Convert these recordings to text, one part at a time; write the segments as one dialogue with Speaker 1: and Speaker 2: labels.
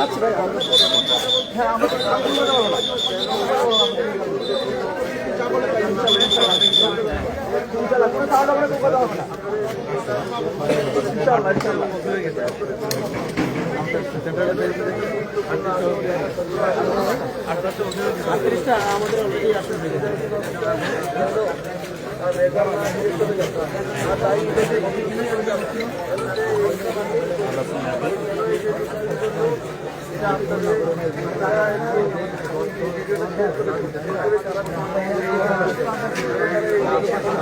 Speaker 1: তারপরে একটা ব্যবস্থা এগুলো তো আমার আগে বাইরে ওই ওই চ্যালেঞ্জটা কিছু না দিতাম আপনার জানেন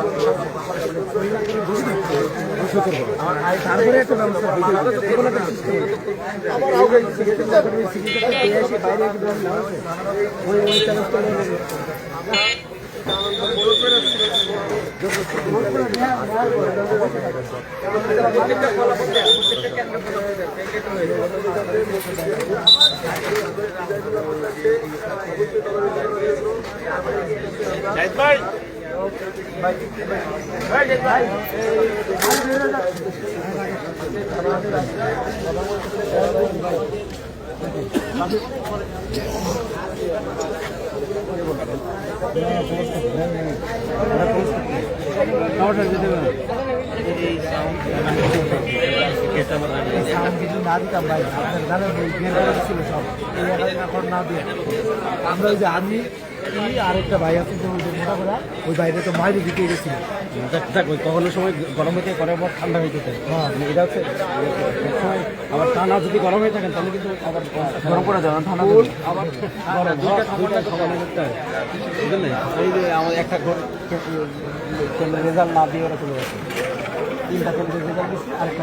Speaker 1: ওই আমরা ওই যে আমি ই আর একটা ভাই আছে যে ওই বাইরে তো মাইরে দিতে গেছিল
Speaker 2: দেখ ওই কখনো সময় গরম হইতে পরে আবার ঠান্ডা হইতে থাকে মানে এটা হচ্ছে সময় আবার টানা যদি গরম হয়ে থাকেন তাহলে কিন্তু আবার গরম যাবে ঠান্ডা আবার দুইটা দুইটা সমানে করতে হয় বুঝলেন এই যে আমার একটা রেজাল্ট না দিয়ে ওরা চলে যাচ্ছে তিনটা রেজাল্ট দিচ্ছে আরেকটা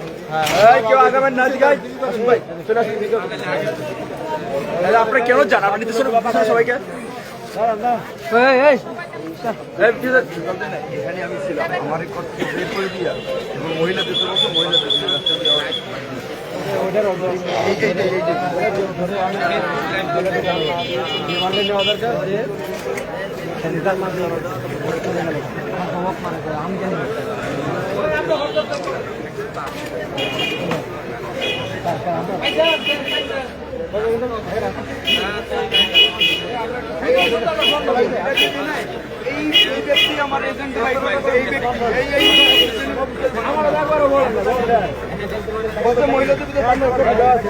Speaker 3: আপনি কেন জান আপনি সবাইকে এখানে আমি ছিলাম আমার এই কথা বের করে দিয়া এবং মহিলাদের হয়।
Speaker 1: নেওয়া দরকার যে রেজাল্ট না দেওয়া দরকার আমার মানে করে, আমি জানি না। তারপর আমরা
Speaker 3: এজেন্ট ভাই এই এই আমার ব্যাপারে বলতে মহিলাদের ভিতরে বান্ধব করে দেওয়া আছে